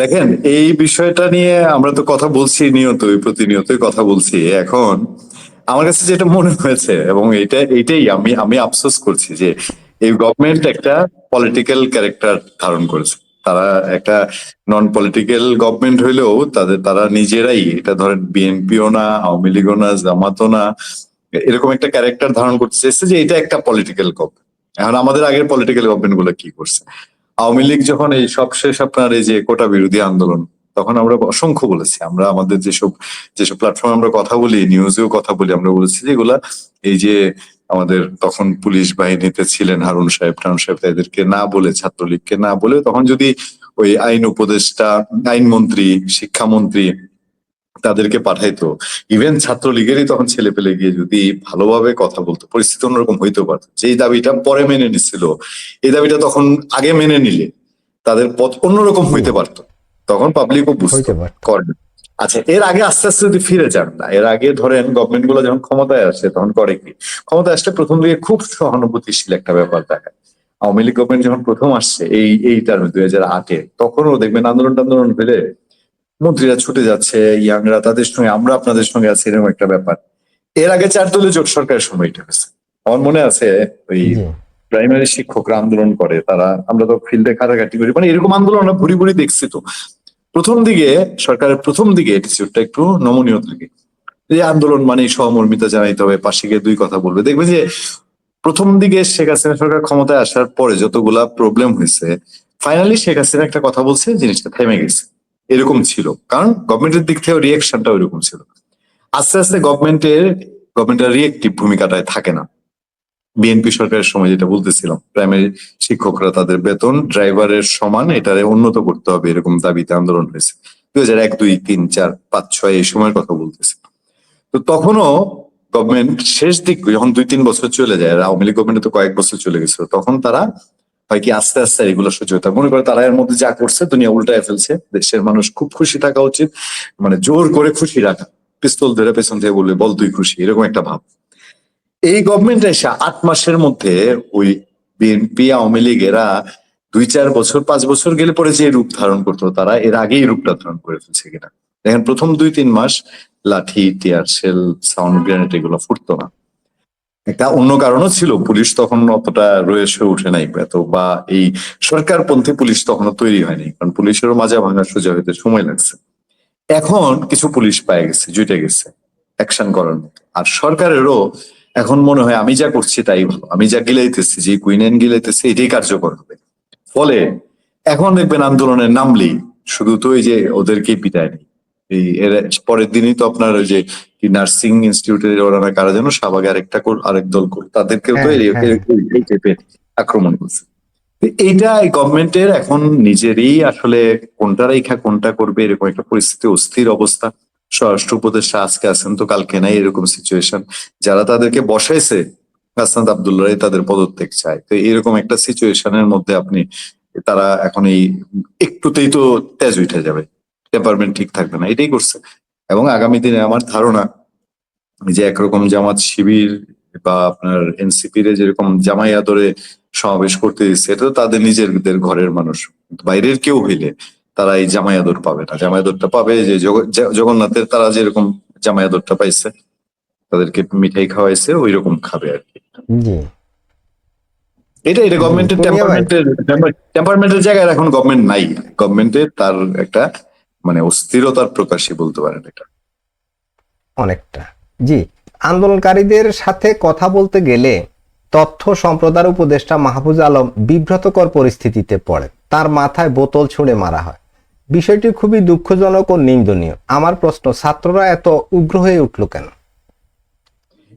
দেখেন, এই বিষয়টা নিয়ে আমরা তো কথা বলছি নিয়তই, প্রতিনিয়তই কথা বলছি। এখন আমার কাছে যেটা মনে হয়েছে, এবং এটা এইটাই আমি আমি আফসোস করছি যে এই গভর্নমেন্ট একটা পলিটিক্যাল ক্যারেক্টার ধারণ করেছে। তারা একটা নন পলিটিক্যাল গভর্নমেন্ট হইলেও তাদের, তারা নিজেরাই এটা ধরেন বিএনপিও না, আওয়ামী লীগও না, জামাতও না, এরকম একটা ক্যারেক্টার ধারণ করতে চেয়েছে যে এটা একটা পলিটিক্যাল গভর্নমেন্ট এখন আমাদের আগের পলিটিক্যাল গভর্নমেন্টগুলো কি করছে? আওয়ামী লীগ যখন এই সব শেষ আপনার এই যে কোটা বিরোধী আন্দোলন, তখন আমরা অসংখ্য বলেছি। আমরা আমাদের যেসব যেসব প্ল্যাটফর্মে আমরা কথা বলি নিউজেও কথা বলি, আমরা বলেছি যে এগুলা এই যে আমাদের তখন পুলিশ বাহিনীতে ছিলেন হারুন সাহেব টারুন সাহেব, তাদেরকে না বলে, ছাত্রলীগকে না বলে, তখন যদি ওই আইন উপদেষ্টা, আইনমন্ত্রী, শিক্ষামন্ত্রী তাদেরকে পাঠাইতো। ইভেন ছাত্রলীগেরই তখন ছেলে পেলে গিয়ে যদি ভালোভাবে কথা বলতো পরিস্থিতি অন্যরকম হইতে পারত। যেই দাবিটা পরে মেনে নিছিল এই দাবিটা তখন আগে মেনে নিলে তাদের পথ অন্যরকম হইতে পারতো। তখন পাবলিকও বুঝতো। করে আচ্ছা এর আগে আস্তে আস্তে যদি ফিরে যান না এর আগে ধরেন গভর্নমেন্টগুলো যখন ক্ষমতায় আসে তখন করে কি? ক্ষমতায় আসলে প্রথম দিকে খুব সহানুভূতিশীল একটা ব্যাপার দেখায় আওয়ামী লীগ গভর্নমেন্ট যখন প্রথম আসছে এই এই টার্মে দুই হাজার আটে তখনও দেখবেন আন্দোলন টান্দোলন হলে মন্ত্রীরা ছুটে যাচ্ছে ইয়াংরা তাদের সঙ্গে আমরা আপনাদের সঙ্গে আছি এরকম একটা ব্যাপার। এর আগে চার দলীয় জোট সরকারের সময় এটা হয়েছে। আমার মনে আছে ওই প্রাইমারি শিক্ষকরা আন্দোলন করে তারা আমরা তো ফিল্ডে কাটাকাটি করি মানে এরকম আন্দোলন আমরা ভুরি ভুরি দেখছি তো। প্রথম দিকে সরকারের প্রথম দিকে অ্যাটিচিউডটা একটু নমনীয় থাকে। এই আন্দোলন মানে সহমর্মিতা জানাইতে হবে পাশে গিয়ে দুই কথা বলবে। দেখবে যে প্রথম দিকে শেখ হাসিনা সরকার ক্ষমতায় আসার পরে যতগুলা প্রবলেম হয়েছে ফাইনালি শেখ হাসিনা একটা কথা বলছে জিনিসটা থেমে গেছে। এরকম ছিল। কারণ গভর্নমেন্টের দিক থেকে রিয়েকশনটা ওইরকম ছিল। আস্তে আস্তে গভর্নমেন্টের গভর্নমেন্টের রিয়েক্টিভ ভূমিকাটায় থাকে না। বিএনপি সরকারের সময় যেটা বলতেছিলাম প্রাইমারি শিক্ষকরা তাদের বেতন ড্রাইভারের সমান, এটারে উন্নত করতে হবে এরকম দাবিতে আন্দোলন হয়েছে। দুই হাজার এক, দুই, তিন, চার, পাঁচ, ছয় এই সময়ের কথা বলতেছে। তো তখনও গভর্নমেন্ট শেষ দিক, যখন দুই, তিন বছর চলে যায় আওয়ামী লীগ গভর্নমেন্ট তো কয়েক বছর চলে গেছিল, তখন তারা হয় কি আস্তে আস্তে এগুলো সহ্য হতে মনে করে তারা এর মধ্যে যা করছে, দুনিয়া উল্টায় ফেলছে। দেশের মানুষ খুব খুশি থাকা উচিত। মানে জোর করে খুশি রাখা। পিস্তল ধরে পেছন থেকে বলবে, বল তুই খুশি। এরকম একটা ভাব। এই গভর্নমেন্ট এসে আট মাসের মধ্যে ওই বিএনপি আওয়ামী লীগ এরা দুই চার বছর, পাঁচ বছর গেলে পরে যে রূপ ধারণ করতো, তারা এর আগেই রূপটা ধারণ করে ফেলছে কিনা। দেখেন, প্রথম দুই তিন মাস লাঠি, টিয়ার সেল সাউন্ড, গ্রেনেড এগুলো ফুটতো না। একটা অন্য কারণও ছিল। পুলিশ তখন অতটা রয়েছে উঠে নাই এত, বা এই সরকারপন্থী পুলিশ তখনও তৈরি হয়নি, কারণ পুলিশেরও মাজা ভাঙা সোজা হইতে সময় লাগছে। এখন কিছু পুলিশ পায়ে গেছে, জুটে গেছে অ্যাকশন করার আর সরকারেরও এখন মনে হয়, আমি যা করছি তাই ভালো, আমি যা গিলাইতেছি, যে কুইনেন গিলাইতেছি, এটাই কার্যকর হবে। ফলে এখন দেখবেন আন্দোলনের নামলেই শুধু তো এই যে ওদেরকেই পিটায় নেই। এই এর পরের দিনই তো আপনার ওই যে কি নার্সিং ইনস্টিটিউটের ওরা না কারা যেন শাহবাগে আরেকটা কর- আরেক দল করে তাদেরকেও তো হ্যাঁ, এই- হ্যাঁ। টাইপের আক্রমণ করছে। তো এইটা এই গভর্নমেন্টের এখন নিজেরই আসলে কোনটা রেখা কোনটা করবে এরকম একটা পরিস্থিতি অস্থির অবস্থা। স্বরাষ্ট্র উপদেষ্টা আজকে আছেন তো কালকে নাই এরকম সিচুয়েশন যারা তাদেরকে বসাইছে হাসনাত আবদুল্লাহ তাদের পদত্যাগ চায়। তো এরকম একটা সিচুয়েশনের মধ্যে আপনি তারা এখন এই একটুতেই তো তেজ উঠে যাবে। টেম্পারমেন্ট ঠিক থাকবে না এটাই করছে। এবং আগামী দিনে আমার ধারণা যে একরকম জামাত শিবির বা আপনার এনসিপি রে যেরকম জামাই আদরে সমাবেশ করতে দিচ্ছে এটা তো তাদের নিজেদের ঘরের মানুষ। বাইরের কেউ হইলে তারা এই জামাই আদর পাবে না। জামাই আদরটা পাবে যে জগন্নাথের তারা যেরকম জামাই আদরটা পাইছে তাদেরকে মিঠাই খাওয়াইছে ওই রকম খাবে আর কি। এটা এটা গভর্নমেন্টের টেম্পারমেন্টের টেম্পারমেন্টের জায়গায় এখন গভর্নমেন্ট নাই। গভর্নমেন্টের তার একটা মানে অস্থিরতার প্রকাশই বলতে পারেন এটা। অনেকটা। জি আন্দোলনকারীদের সাথে কথা বলতে গেলে তথ্য সম্প্রদায় উপদেষ্টা মাহফুজ আলম বিব্রতকর পরিস্থিতিতে পড়ে তার মাথায় বোতল ছুঁড়ে মারা হয়। বিষয়টি খুবই দুঃখজনক ও নিন্দনীয়। আমার প্রশ্ন ছাত্ররা এত উগ্র হয়ে উঠল কেন?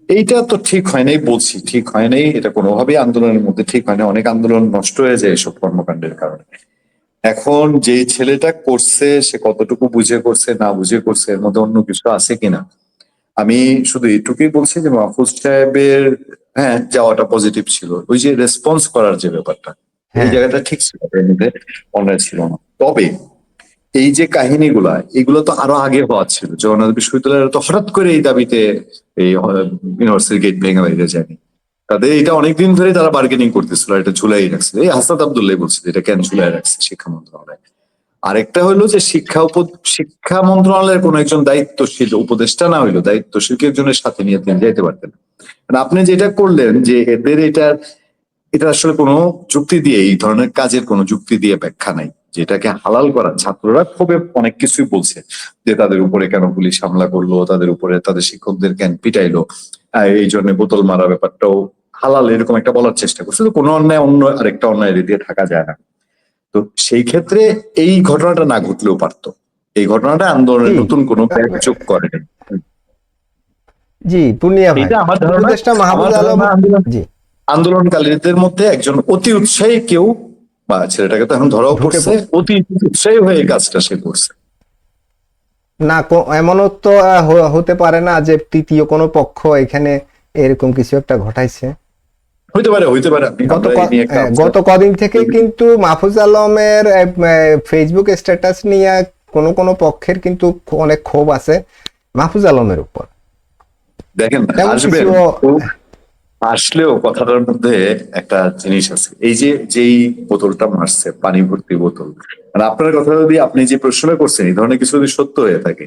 এইটা তো ঠিক হয় নাই বলছি ঠিক হয় নাই। এটা কোনোভাবেই আন্দোলনের মধ্যে ঠিক হয় না অনেক আন্দোলন নষ্ট হয়ে যায় এসব কর্মকাণ্ডের কারণে। এখন যে ছেলেটা করছে সে কতটুকু বুঝে করছে না বুঝে করছে এর মধ্যে অন্য কিছু আছে কিনা? আমি শুধু এইটুকুই বলছি যে মাহফুজ সাহেবের হ্যাঁ যাওয়াটা পজিটিভ ছিল। ওই যে রেসপন্স করার যে ব্যাপারটা এই হ্যাঁ। জায়গাটা ঠিক ছিল এর মধ্যে অন্যায় ছিল না। তবে এই যে কাহিনীগুলা এগুলো তো আরও আগে হওয়া ছিল। জগন্নাথ বিশ্ববিদ্যালয়ের তো হঠাৎ করে এই দাবিতে এই ইউনিভার্সিটি গেট ভেঙে বাইরে যায়নি তাদের এটা অনেকদিন ধরে তারা বার্গেনিং করতেছিল এটা ঝুলাই রাখছে। এই হাসাদ আবদুল্লাহ বলছিল, এটা কেন ঝুলাই রাখছে শিক্ষা মন্ত্রণালয়? আরেকটা হলো যে শিক্ষা উপ শিক্ষা মন্ত্রণালয়ের কোন একজন দায়িত্বশীল উপদেষ্টা না হইল দায়িত্বশীল একজনের সাথে নিয়ে তিনি যেতে পারতেন আপনি যেটা করলেন যে এদের এটার, এটা আসলে কোনো যুক্তি দিয়ে, এই ধরনের কাজের কোনো যুক্তি দিয়ে ব্যাখ্যা নাই যেটাকে হালাল করা। ছাত্ররা খুবই অনেক কিছুই বলছে, যে তাদের উপরে কেন পুলিশ হামলা করল, তাদের উপরে তাদের শিক্ষকদের কেন পিটাইলো এই জন্য বোতল মারা ব্যাপারটাও হালাল এরকম একটা বলার চেষ্টা করছে। তো কোনো অন্যায় অন্য আরেকটা অন্যায় দিয়ে থাকা যায় না। তো সেই ক্ষেত্রে এই ঘটনাটা না ঘটলেও পারতো। এই ঘটনাটা আন্দোলনের নতুন কোনো ব্যাগ যোগ করেনি। জি পূর্ণিয়া ভাই। এটা আমার ধারণা। জি। আন্দোলনকারীদের মধ্যে একজন অতি উৎসাহী কেউ বা ছেলেটাকে তো এখন ধরাও পড়ছে অতি উৎসাহী হয়ে কাজটা সে করছে। না এমনও তো আহ, হতে পারে না যে তৃতীয় কোনো পক্ষ এখানে এরকম কিছু একটা ঘটাইছে। হইতে পারে হইতে পারে। গত হ্যাঁ, গত কদিন থেকে কিন্তু মাহফুজ আলমের ফেসবুক স্ট্যাটাস নিয়ে কোন কোন পক্ষের কিন্তু অনেক ক্ষোভ আছে মাহফুজ আলমের উপর। দেখেন তো আসলেও কথাটার মধ্যে একটা জিনিস আছে। এই যে যেই বোতলটা মারছে পানি ভর্তি বোতল মানে আপনার কথা যদি আপনি যে প্রশ্নটা করছেন এই ধরনের কিছু যদি সত্য হয়ে থাকে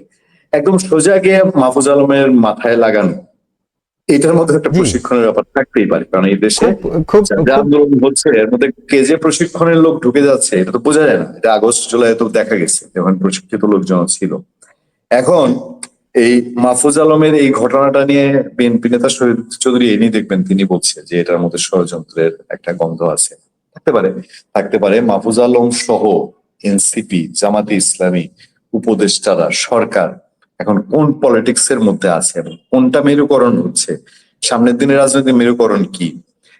একদম সোজা গিয়ে মাহফুজ আলমের মাথায় লাগানো এটার মধ্যে একটা প্রশিক্ষণের ব্যাপার থাকতেই পারে কারণ এই দেশে খুব আন্দোলন হচ্ছে এর মধ্যে কে যে প্রশিক্ষণের লোক ঢুকে যাচ্ছে এটা তো বোঝা যায় না। এটা আগস্ট জুলাই তো দেখা গেছে যখন প্রশিক্ষিত লোকজন ছিল। এখন এই মাহফুজ আলমের এই ঘটনাটা নিয়ে বিএনপি নেতা শহীদ চৌধুরী এনি দেখবেন তিনি বলছে যে এটার মধ্যে ষড়যন্ত্রের একটা গন্ধ আছে। থাকতে পারে থাকতে পারে মাহফুজ আলম সহ এনসিপি জামাতে ইসলামী উপদেষ্টারা সরকার এখন কোন পলিটিক্স এর মধ্যে আছে এবং কোনটা মেরুকরণ হচ্ছে? সামনের দিনের রাজনৈতিক মেরুকরণ কি?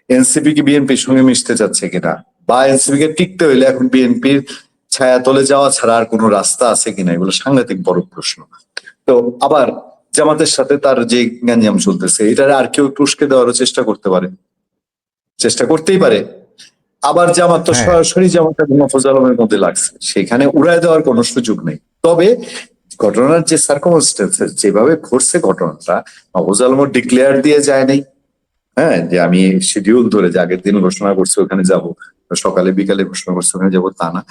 এনসিপি কি বিএনপির সঙ্গে মিশতে চাচ্ছে কিনা? বা এনসিপি কে টিকতে হইলে এখন বিএনপির ছায়াতলে যাওয়া ছাড়া আর কোনো রাস্তা আছে কিনা? এগুলো সাংঘাতিক বড় প্রশ্ন। তো আবার জামাতের সাথে তার যে গ্যাঞ্জাম চলতেছে এটা আর কেউ একটু উস্কে দেওয়ারও চেষ্টা করতে পারে। চেষ্টা করতেই পারে। আবার জামাত তো হ্যাঁ। সরাসরি জামাত এবং মফজ আলমের মধ্যে লাগছে। সেখানে উড়ায় দেওয়ার কোনো সুযোগ নেই। তবে ঘটনার যে সার্কমস্টেন্সেস যেভাবে ঘটছে ঘটনাটা মফজ আলম ডিক্লেয়ার দিয়ে যায় নাই। হ্যাঁ যে আমি শিডিউল ধরে যে আগের দিন ঘোষণা করছি ওখানে যাব। সকালে বিকালে ঘোষণা করছি ওখানে যাব তা না।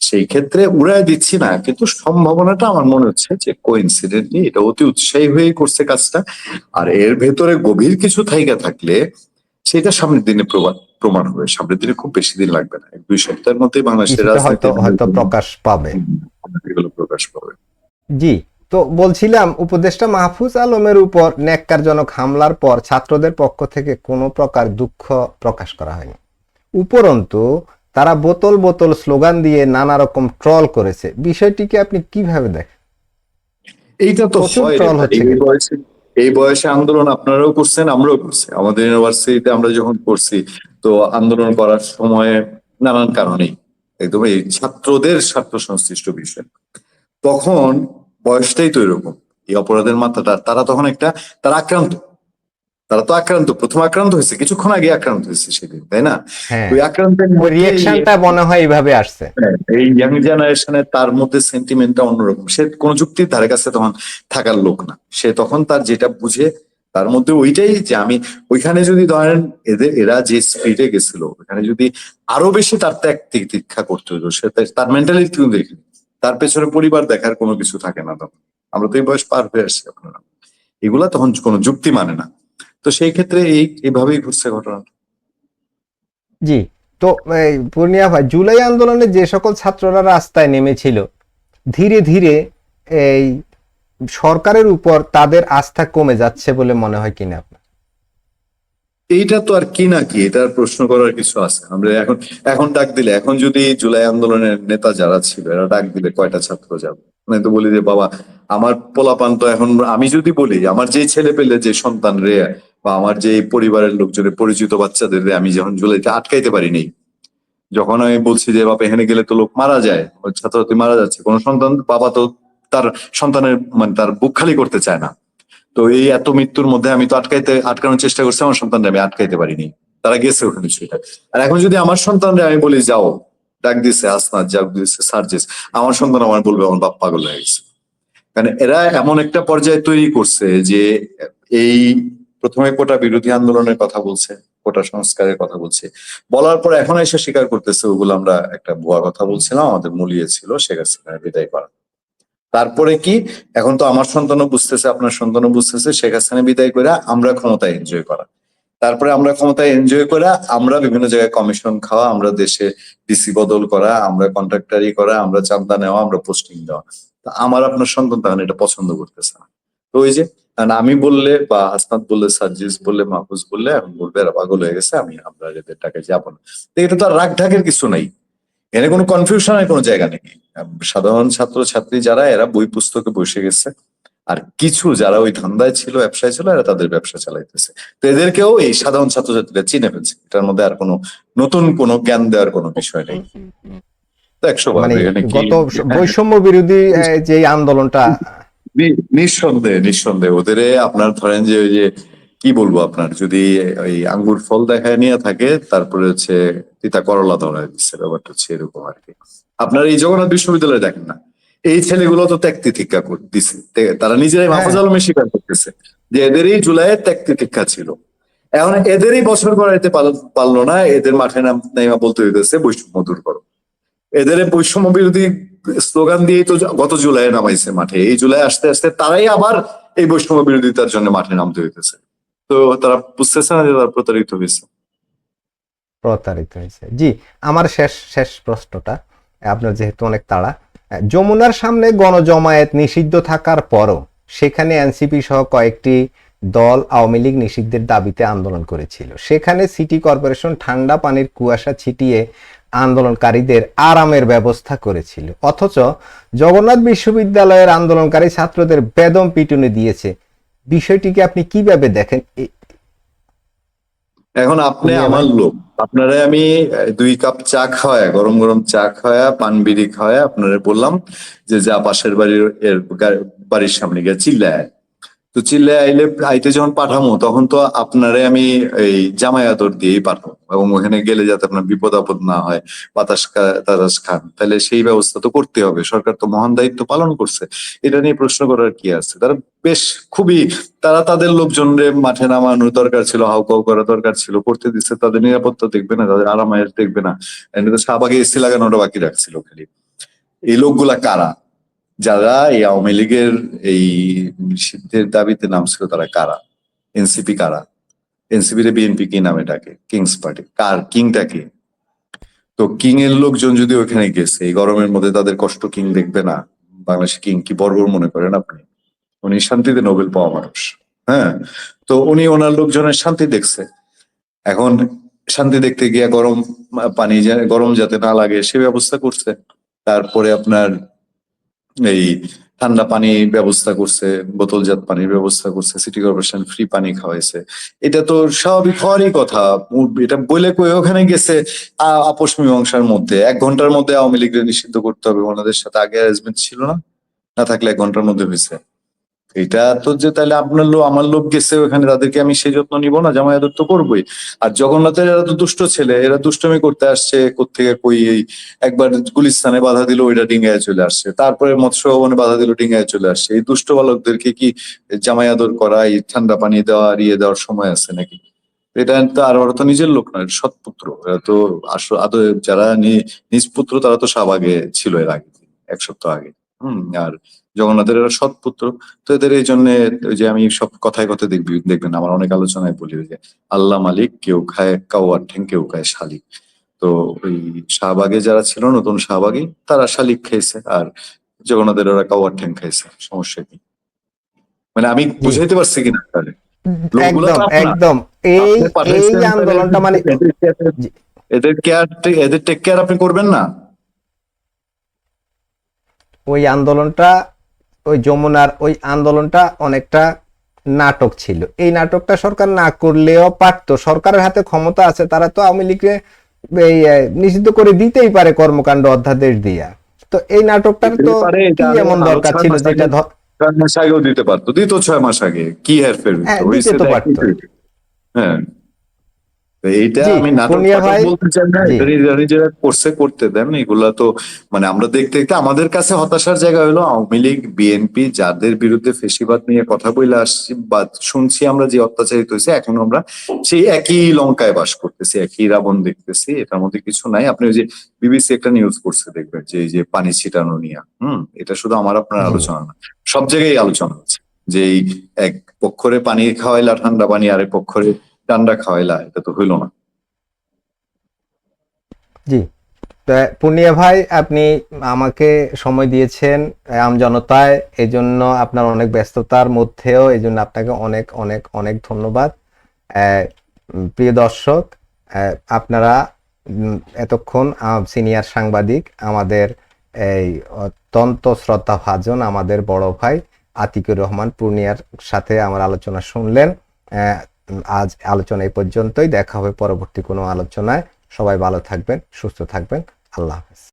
সেই ক্ষেত্রে উড়ায় দিচ্ছি না কিন্তু সম্ভাবনাটা আমার মনে হচ্ছে যে কোইন্সিডেন্টলি এটা অতি উৎসাহী হয়ে করছে কাজটা। আর এর ভেতরে গভীর কিছু থাইকা থাকলে সেটা সামনের দিনে প্রমাণ প্রমাণ হবে। সামনের দিনে খুব বেশি দিন লাগবে না। এক দুই সপ্তাহের মধ্যেই বাংলাদেশের রাজনীতি হয়তো প্রকাশ পাবে। এগুলো প্রকাশ পাবে। জি তো বলছিলাম উপদেষ্টা মাহফুজ আলমের উপর ন্যাক্কারজনক হামলার পর ছাত্রদের পক্ষ থেকে কোনো প্রকার দুঃখ প্রকাশ করা হয়নি। উপরন্তু তারা বোতল বোতল স্লোগান দিয়ে নানা রকম ট্রল করেছে। বিষয়টিকে আপনি কীভাবে দেখেন? এইটা তো ট্রল হচ্ছে। এই বয়সে এই বয়সে আন্দোলন আপনারাও করছেন আমরাও করছি। আমাদের ইউনিভার্সিটিতে আমরা যখন করছি তো আন্দোলন করার সময় নানান কারণেই। একদম এই ছাত্রদের স্বার্থ সংশ্লিষ্ট বিষয়। তখন বয়সটাই তো এরকম। এই অপরাধের মাত্রাটা তারা তখন একটা তারা আক্রান্ত। তারা তো আক্রান্ত প্রথম আক্রান্ত হয়েছে কিছুক্ষণ আগে আক্রান্ত হয়েছে সেদিন তাই না? হ্যাঁ। ওই আক্রান্তের রিয়েকশনটা মনে হয় এইভাবে আসছে। হ্যাঁ, এই ইয়াং জেনারেশনে তার মধ্যে সেন্টিমেন্টটা অন্যরকম। সে কোন যুক্তির ধারে কাছে তখন থাকার লোক না। সে তখন তার যেটা বুঝে তার মধ্যে ওইটাই যে আমি ওইখানে যদি ধরেন এদের এরা যে স্পিডে গেছিল ওইখানে যদি আরও বেশি তার ত্যাগ দীক্ষা করতে হতো সে তার- মেন্টালিটি কিন্তু দেখি তার পেছনে পরিবার দেখার কোনো কিছু থাকে না তখন। আমরা তো এই বয়স পার হয়ে আসছি আপনারা। এগুলা তখন কোনো যুক্তি মানে না। তো সেই ক্ষেত্রে এই এইভাবেই ঘটছে ঘটনা জি। তো পূর্ণিয়া ভাই, জুলাই আন্দোলনে যে সকল ছাত্ররা রাস্তায় নেমেছিল, ধীরে ধীরে এই সরকারের উপর তাদের আস্থা কমে যাচ্ছে বলে মনে হয় কিনা আপনার? এইটা তো আর কি না কি? এটার প্রশ্ন করার কিছু আছে। আমরা এখন এখন ডাক দিলে, এখন যদি জুলাই আন্দোলনের নেতা যারা ছিল, এরা ডাক দিলে কয়টা ছাত্র যাবে? মানে তো বলি যে, বাবা, আমার পোলাপান তো এখন, আমি যদি বলি, আমার যে ছেলে পেলে যে সন্তান রে, বা আমার যে পরিবারের লোকজনের পরিচিত বাচ্চাদের আমি যখন জুলাইতে আটকাইতে পারিনি, যখন আমি বলছি যে বাবা এখানে গেলে তো লোক মারা যায় ছাত্রছাত্রী মারা যাচ্ছে, কোনো সন্তান, বাবা তো তার সন্তানের মানে তার বুক খালি করতে চায় না। তো এই এত মৃত্যুর মধ্যে আমি তো আটকাইতে, আটকানোর চেষ্টা করছি, আমার সন্তানরা আমি আটকাইতে পারিনি। তারা গেছে ওখানে সেটা আর এখন যদি আমার সন্তানরা আমি বলি, যাও, ডাক দিছে আসনাথ যাক দিছে, সার্জেস। আমার সন্তান আমার বলবে, আমার বাপ পাগল হয়ে গেছে। কারণ এরা এমন একটা পর্যায়ে তৈরি করছে যে এই প্রথমে কোটা বিরোধী আন্দোলনের কথা বলছে, কোটা সংস্কারের কথা বলছে। বলার পর এখন এসে স্বীকার করতেছে, ওগুলো আমরা একটা ভুয়া কথা বলছিলাম, আমাদের মূলিয়ে ছিল হাসিনা বিদায় করা। তারপরে কি? এখন তো আমার সন্তানও বুঝতেছে, আপনার সন্তানও বুঝতেছে, শেখ হাসিনা বিদায় করে আমরা ক্ষমতা এনজয় করা। তারপরে আমরা ক্ষমতায় এনজয় করা আমরা বিভিন্ন জায়গায় কমিশন খাওয়া, আমরা দেশে ডিসি বদল করা, আমরা কন্ট্রাক্টারি করা, আমরা চান্দা নেওয়া, আমরা পোস্টিং দেওয়া। তা আমার আপনার সন্তান তখন এটা পছন্দ করতেছে না। তো ওই যে আমি বললে বা হাসনাত বললে সার্জিস বললে, মাহফুজ বললে আমি বলবে, এরা পাগল হয়ে গেছে, আমি আমরা এদের টাকা যাব না। এটা তো আর রাগ ঢাকের কিছু নাই। এখানে কোনো কনফিউশনের কোনো জায়গা নেই। সাধারণ ছাত্র ছাত্রী যারা এরা বই পুস্তকে বসে গেছে। আর কিছু যারা ওই ধান্দায় ছিল ব্যবসায় ছিল এরা তাদের ব্যবসা চালাইতেছে। তো এদেরকেও এই সাধারণ ছাত্রছাত্রীরা চিনে ফেলছে। এটার মধ্যে আর কোনো নতুন কোনো জ্ঞান দেওয়ার কোনো বিষয় নেই। মানে গত বৈষম্য বিরোধী যে আন্দোলনটা নিঃসন্দেহে নিঃসন্দেহে। ওদের আপনার ধরেন যে ওই যে কি বলব আপনার? যদি ওই আঙ্গুর ফল দেখায় নিয়ে থাকে তারপরে হচ্ছে তিতা করলা ধরায় দিচ্ছে ব্যাপারটা হচ্ছে এরকম আর কি। আপনার এই জগন্নাথ বিশ্ববিদ্যালয়ে দেখেন না? এই ছেলেগুলো তো ত্যাগ তিতিক্ষা দিছে তারা নিজেরাই মাহফুজ হ্যাঁ। আলমে স্বীকার করতেছে যে এদেরই জুলাইয়ে ত্যাগ তিতিক্ষা ছিল। এখন এদেরই বছর করাইতে পারল- পারল না এদের মাঠে নাম নাইমা বলতে হইতেছে বৈষম্য দূর করো। এদের বৈষম্য বিরোধী স্লোগান দিয়েই তো গত জুলাই নামাইছে মাঠে। এই জুলাই আসতে আসতে তারাই আবার এই বৈষম্য বিরোধিতার জন্য মাঠে নামতে হইতেছে। তো তারা বুঝতেছে না যে তারা প্রতারিত হয়েছে। প্রতারিত হয়েছে। জি, আমার শেষ শেষ প্রশ্নটা, আপনার যেহেতু অনেক তাড়া, যমুনার সামনে গণজমায়েত নিষিদ্ধ থাকার পরও সেখানে এনসিপি সহ কয়েকটি দল আওয়ামী লীগ নিষিদ্ধের দাবিতে আন্দোলন করেছিল। সেখানে সিটি কর্পোরেশন ঠান্ডা পানির কুয়াশা ছিটিয়ে আন্দোলনকারীদের আরামের ব্যবস্থা করেছিল। অথচ জগন্নাথ বিশ্ববিদ্যালয়ের আন্দোলনকারী ছাত্রদের বেদম পিটুনি দিয়েছে। বিষয়টিকে আপনি কীভাবে দেখেন? এখন আপনি আমার লোক। আপনারা আমি দুই কাপ চা খাওয়া গরম গরম চা খাওয়া পান বিড়ি খাওয়া আপনারা বললাম যে যা পাশের বাড়ির এর বাড়ির সামনে গিয়ে চিল্লায়। তো চিল্লায় আইলে আইতে যখন পাঠামো, তখন তো আপনারে আমি এই জামাই আদর দিয়েই পাঠাবো এবং ওখানে গেলে যাতে আপনার বিপদ আপদ না হয়, বাতাস তাতাস খান। তাহলে সেই ব্যবস্থা তো করতে হবে। সরকার তো মহান দায়িত্ব পালন করছে। এটা নিয়ে প্রশ্ন করার কি আছে? তারা বেশ খুবই, তারা তাদের লোকজনরে মাঠে নামানোর দরকার ছিল হাউকাউ করা দরকার ছিল, করতে দিচ্ছে তাদের নিরাপত্তা দেখবে না, তাদের আরামায়ের দেখবে না। তো শাহবাগে এসি লাগানোটা বাকি রাখছিল খালি। এই লোকগুলা কারা? যারা এই আওয়ামী লীগের এই সিদ্ধের দাবিতে নামছিল তারা কারা? এনসিপি কারা? এনসিপি রে বিএনপি কি নামে ডাকে? Kings party. কার? কিংটা কি? তো কিং এর লোকজন যদি ওখানে গেছে, এই গরমের মধ্যে তাদের কষ্ট কিং দেখবে না? বাংলাদেশ কিং কি বর্বর মনে করেন আপনি? উনি শান্তিতে নোবেল পাওয়া মানুষ। হ্যাঁ? তো উনি ওনার লোকজনের শান্তি দেখছে। এখন শান্তি দেখতে গিয়ে গরম পানি গরম যাতে না লাগে সে ব্যবস্থা করছে। তারপরে আপনার এই ঠান্ডা পানি ব্যবস্থা করছে, বোতলজাত পানির ব্যবস্থা করছে সিটি কর্পোরেশন ফ্রি পানি খাওয়াইছে। এটা তো স্বাভাবিক হওয়ারই কথা। এটা বলে কই ওখানে গেছে আপোষ মীমাংসার মধ্যে। এক ঘণ্টার মধ্যে আওয়ামী লীগের নিষিদ্ধ করতে হবে। ওনাদের সাথে আগে অ্যারেঞ্জমেন্ট ছিল না? না থাকলে এক ঘণ্টার মধ্যে হয়েছে এটা তো যে তাহলে আপনার লোক, আমার লোক গেছে ওখানে, তাদেরকে আমি সেই যত্ন নিব না, জামাই আদর তো করবোই। আর জগন্নাথের এরা তো দুষ্ট ছেলে, এরা দুষ্টমি করতে আসছে কোথেকে কই এই একবার গুলিস্তানে বাধা দিল, ওইটা ডিঙ্গায় চলে আসছে। তারপরে মৎস্য ভবনে বাধা দিল, ডিঙ্গায় চলে আসছে। এই দুষ্ট বালকদেরকে কি জামাই আদর করা, এই ঠান্ডা পানি দেওয়া ইয়ে দেওয়ার সময় আছে নাকি? এটা তো আর ওরা তো নিজের লোক নয় সৎপুত্র এরা তো আসলে যারা নিজ পুত্র, তারা তো শাহবাগে ছিল এর আগে, এক সপ্তাহ আগে। হম আর জগন্নাথের এরা সৎপুত্র তো এদের এই জন্য ওই যে আমি সব কথায় কথা দেখবি দেখবেন আমার অনেক আলোচনায় বলি যে আল্লাহ মালিক কেউ খায় কাউয়ার ঠেং কেউ খায় শালিক। তো ওই শাহবাগে যারা ছিল নতুন শাহবাগে তারা শালিক খেয়েছে আর জগন্নাথের ওরা কাউয়ার ঠেং খাইছে সমস্যা কি? মানে আমি বুঝাইতে পারছি কিনা তাহলে? একদম একদম। এই আন্দোলনটা মানে। এদের কেয়ার এদের টেক কেয়ার আপনি করবেন না? ওই আন্দোলনটা ওই যমুনার ওই আন্দোলনটা অনেকটা নাটক ছিল। এই নাটকটা সরকার না করলেও পারতো। সরকারের হাতে ক্ষমতা আছে তারা তো আওয়ামী লীগকে এই নিষিদ্ধ করে দিতেই পারে কর্মকাণ্ড অধ্যাদেশ দিয়া। তো এই নাটকটার তো কি এমন দরকার ছিল যেটা ছয় মাস আগেও দিতে পারতো। দিত ছয় মাস আগে। কি হেরফের হ্যাঁ, এইটা আমি নাটক বলতে চাই না নিজেরা করছে করতে দেন এগুলা তো মানে আমরা দেখতে দেখতে আমাদের কাছে হতাশার জায়গা হলো আওয়ামী লীগ বিএনপি যাদের বিরুদ্ধে ফেসিবাদ নিয়ে কথা বলে আসছি বা শুনছি আমরা যে অত্যাচারিত হয়েছে এখন আমরা সেই একই লঙ্কায় বাস করতেছি একই রাবণ দেখতেছি এটার মধ্যে কিছু নাই। আপনি ওই যে বিবিসি একটা নিউজ করছে দেখবেন যে এই যে পানি ছিটানো নিয়ে হুম? এটা শুধু আমার আপনার আলোচনা না সব জায়গায় আলোচনা হচ্ছে যে এই এক পক্ষরে পানি খাওয়াইলা ঠান্ডা পানি আরেক পক্ষরে ঠান্ডা খাওয়াইলা, এটা তো হইল না। জি। পুনিয়া ভাই, আপনি আমাকে সময় দিয়েছেন আম জনতায় এই জন্য আপনার অনেক ব্যস্ততার মধ্যেও এই জন্য আপনাকে অনেক অনেক অনেক ধন্যবাদ। প্রিয় দর্শক আপনারা এতক্ষণ সিনিয়র সাংবাদিক, আমাদের এই অত্যন্ত শ্রদ্ধাভাজন আমাদের বড় ভাই আতিকুর রহমান পূর্ণিয়ার সাথে আমার আলোচনা শুনলেন। আজ আলোচনা এই পর্যন্তই। দেখা হবে পরবর্তী কোনো আলোচনায়। সবাই ভালো থাকবেন, সুস্থ থাকবেন। আল্লাহ হাফেজ।